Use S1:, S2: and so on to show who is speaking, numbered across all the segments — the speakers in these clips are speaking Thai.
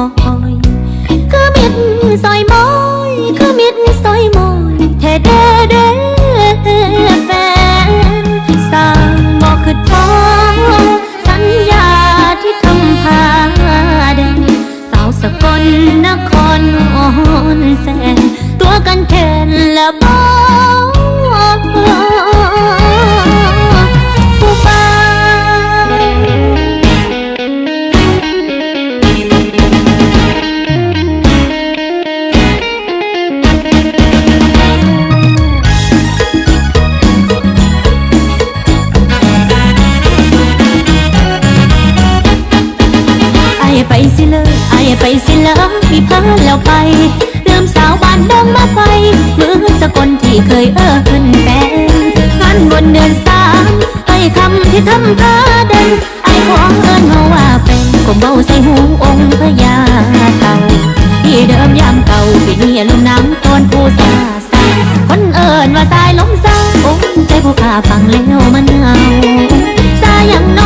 S1: oh. oh. ไปสิเลยไอายไปสิเลยมีพาแล้วไปลืมสาวบ้านดงมาไฟเมือนสกลที่เคยเอิ้นแฟนงานบนเดือนสามไอคำที่ทำพาเดินไอของเอิ้นเฮาว่าแฟนก็เบาใส่หูองค์พญาเต่าที่เดิมยามเก่าปีนี้ลมน้ำตอนผู้สาสาคนเอิ้นว่าสายลมเศร้าองค์ใจผู้ข้าฟังแล้วมันเหงาสายัง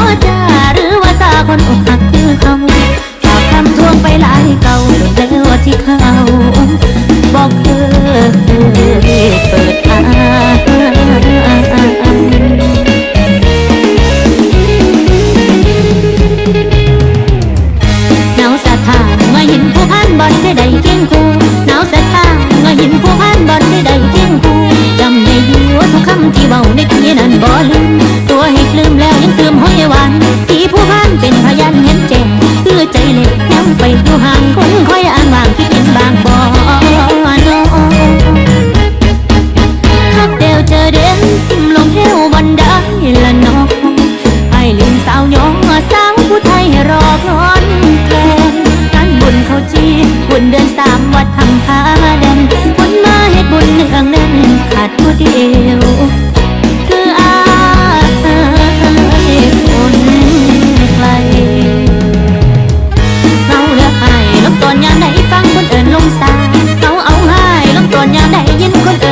S1: ผู้พันบอลได้ใดเคียงคู่หนาวแสบตาเงยหินผู้พันบอลได้ใดเคียงคู่จำได้อยู่ทุกคำที่เบาในทีนั้นบ่ลืมตัวให้ลืมแล้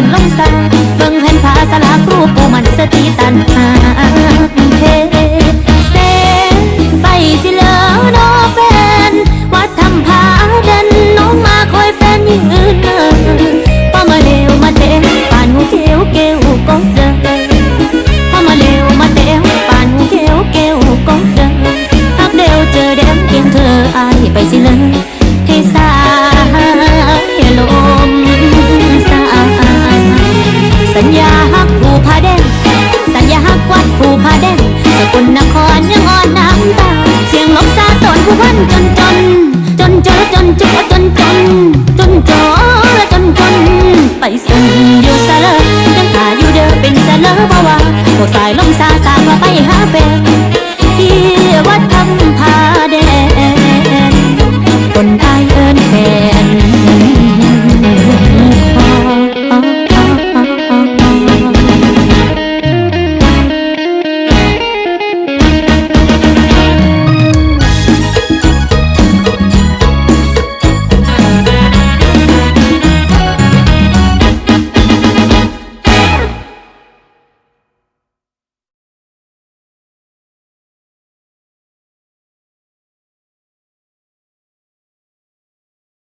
S1: นคนอื่งเบิ่งแผ่นผาสลากครูปูมันสติตันหาเทเซไปสิเลอโนแฟนวัดทำพาเดินน้องมาคอยแฟนยืนเนอพอมาเลวมาเตะป่านหูเขียวเกวก็เจอพอมาเร็วมาเตวป่านหูเขียวเกวก็เจอฮักเดียวเจอเดมเพียงเธออายไปสิเลยให้สา